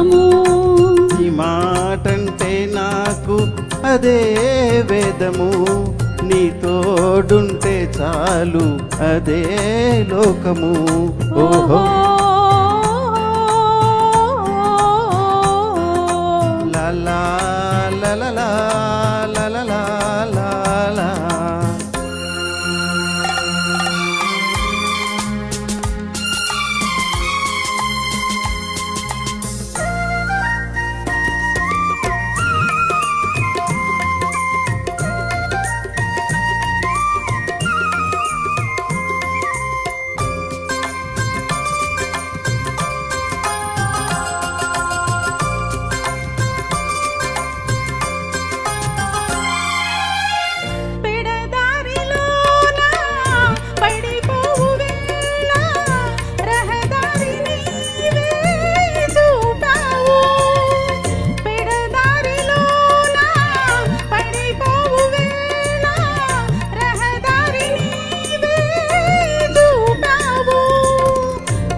లోకము నీ మాటంటే నాకు అదే వేదము. నీ తోడుంటే చాలు అదే లోకము. ఓహో.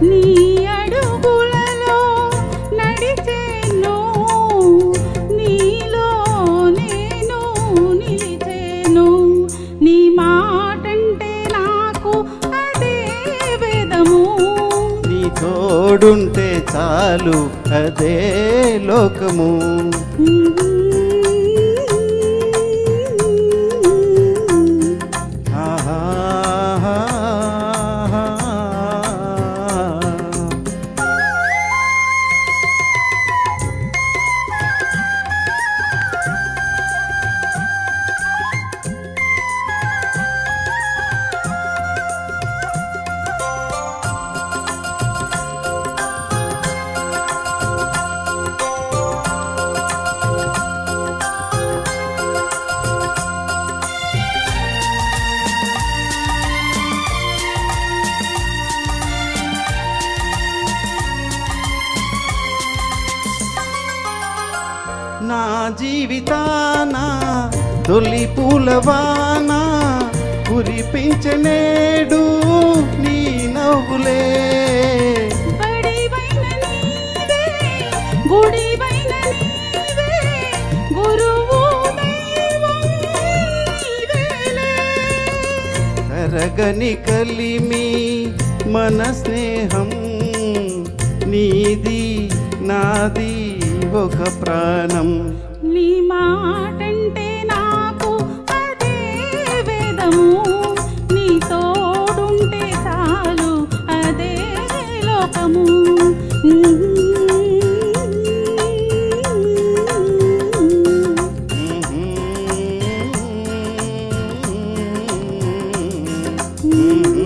నీ అడుగులలో నడిచేను. నీలో నేను నిలిచేను. నీ మాటంటే నాకు అదే వేదము. నీ తోడుంటే చాలు అదే లోకము. నా జీవితాన తొలి పూలవాన కురిపించనేడు నీ నవ్వులే. తరగని కలిమి మన స్నేహం నీది నాది. ఒక ప్రాణం. నీ మాటంటే నాకు అదే వేదము. నీ తోడుంటే చాలు అదే లోకము. Mm-hmm.